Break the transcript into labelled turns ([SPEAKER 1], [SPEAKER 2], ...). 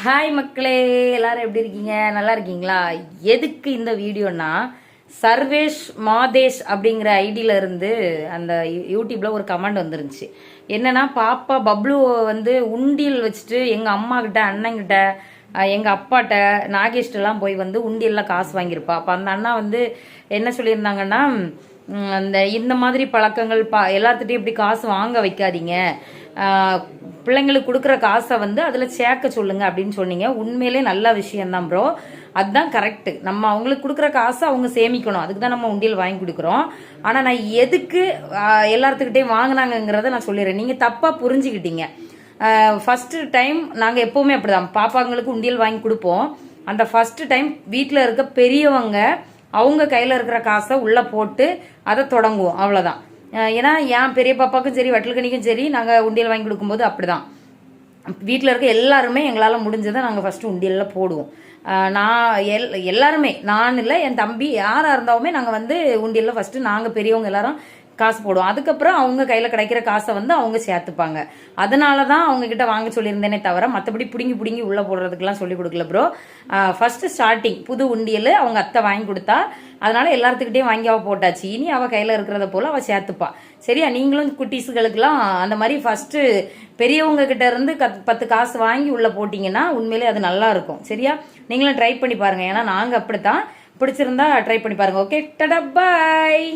[SPEAKER 1] hi மக்களே எல்லாரும் எப்படி இருக்கீங்க நல்லா இருக்கீங்களா எதுக்கு இந்த வீடியோனா சர்வேஷ் மாதேஷ் அப்படிங்கிற ஐடியில இருந்து அந்த யூடியூப்ல ஒரு கமெண்ட் வந்துருந்துச்சு என்னன்னா பாப்பா பப்ளு வந்து உண்டியல் வச்சுட்டு எங்க அம்மா கிட்ட அண்ணங்கிட்ட எங்க அப்பாட்ட நாகேஷ்டெல்லாம் போய் வந்து உண்டியல்ல காசு வாங்கியிருப்பா அப்போ அந்த அண்ணா வந்து என்ன சொல்லியிருந்தாங்கன்னா அந்த இந்த மாதிரி பழக்கங்கள் பா எல்லாத்துட்டையும் இப்படி காசு வாங்க வைக்காதீங்க பிள்ளைங்களுக்கு கொடுக்குற காசை வந்து அதில் சேர்க்க சொல்லுங்கள் அப்படின்னு சொன்னீங்க உண்மையிலே நல்ல தான் ப்ரோ அதுதான் கரெக்டு நம்ம அவங்களுக்கு கொடுக்குற காசை அவங்க சேமிக்கணும் அதுக்கு தான் நம்ம உண்டியல் வாங்கி கொடுக்குறோம் ஆனால் நான் எதுக்கு எல்லாத்துக்கிட்டையும் வாங்கினாங்கங்கிறத நான் சொல்லிடுறேன் நீங்கள் தப்பாக புரிஞ்சுக்கிட்டீங்க ஃபஸ்ட்டு டைம் நாங்கள் எப்போவுமே அப்படிதான் பாப்பாங்களுக்கு உண்டியல் வாங்கி கொடுப்போம் அந்த ஃபஸ்ட்டு டைம் வீட்டில் இருக்க பெரியவங்க அவங்க கையில் இருக்கிற காசை உள்ளே போட்டு அதை தொடங்குவோம் அவ்வளோதான் ஏன்னா என் பெரிய பாப்பாக்கும் சரி வட்டல்கனிக்கும் சரி நாங்கள் உண்டியல் வாங்கி கொடுக்கும்போது அப்படி தான் வீட்டில் இருக்க எல்லாருமே எங்களால் முடிஞ்சதை நாங்கள் ஃபஸ்ட்டு உண்டியலில் போடுவோம் நான் எல் எல்லாருமே நான் இல்லை என் தம்பி யாராக இருந்தாலுமே நாங்கள் வந்து உண்டியலில் ஃபஸ்ட்டு நாங்கள் பெரியவங்க எல்லாரும் காசு போடுவோம் அதுக்கப்புறம் அவங்க கையில் கிடைக்கிற காசை வந்து அவங்க சேர்த்துப்பாங்க அதனால தான் அவங்கக்கிட்ட வாங்க சொல்லியிருந்தேனே தவிர மற்றபடி பிடுங்கி பிடுங்கி உள்ளே போடுறதுக்கெலாம் சொல்லி கொடுக்கல ப்ரோ ஃபர்ஸ்ட் ஸ்டார்டிங் புது உண்டியல் அவங்க அத்தை வாங்கி கொடுத்தா அதனால எல்லாத்துக்கிட்டையும் வாங்கி அவள் போட்டாச்சு இனி அவள் கையில் இருக்கிறத போல் அவள் சேர்த்துப்பா சரியா நீங்களும் குட்டீஸுகளுக்கெல்லாம் அந்த மாதிரி ஃபஸ்ட்டு பெரியவங்க கிட்ட இருந்து கத் பத்து காசு வாங்கி உள்ளே போட்டிங்கன்னா உண்மையிலே அது நல்லா இருக்கும் சரியா நீங்களும் ட்ரை பண்ணி பாருங்கள் ஏன்னா நாங்கள் அப்படித்தான் பிடிச்சிருந்தா ட்ரை பண்ணி பாருங்கள் ஓகே டடா பாய்